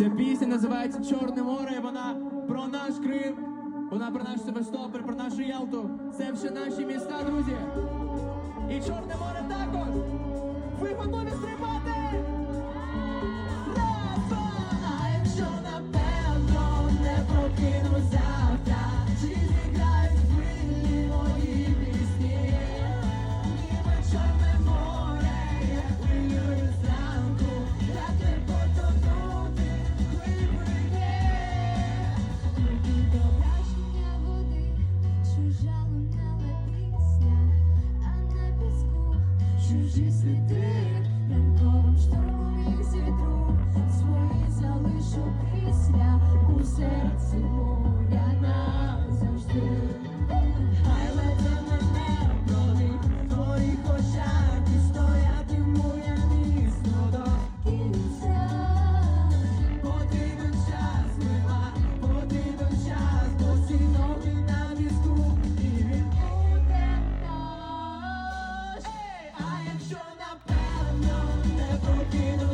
Ця пісня називається Чорне море. Вона про наш Крим, вона про наш Севастополь, про нашу Ялту. Це все наші міста, друзі. І Чорне море також. Ви готові стрибати? Чужі сліди, ранковим у серці hear the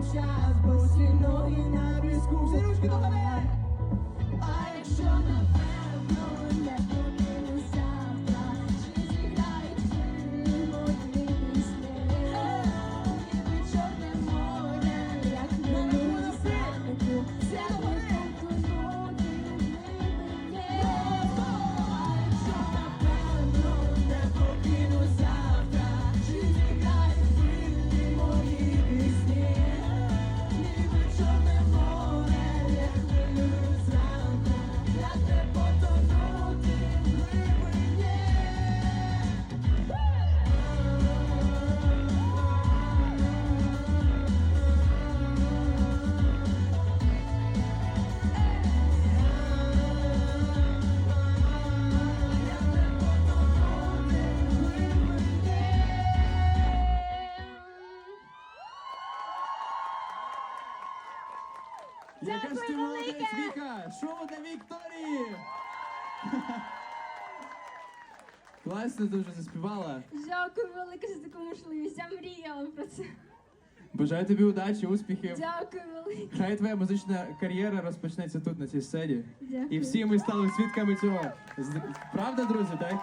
потрібен час, бо всі ноги на візку. Всі ручки до гори. А якщо напевно Яка ж ти молодець, Віка! Шоу для Вікторії! Класно дуже заспівала. Дякую велике за таку можливість. Я мріяла про це. Бажаю тобі удачі, успіхів. Дякую велике. Хай твоя музична кар'єра розпочнеться тут, на цій сцені. Дякую. І всі ми стали свідками цього. З- Правда, друзі, так?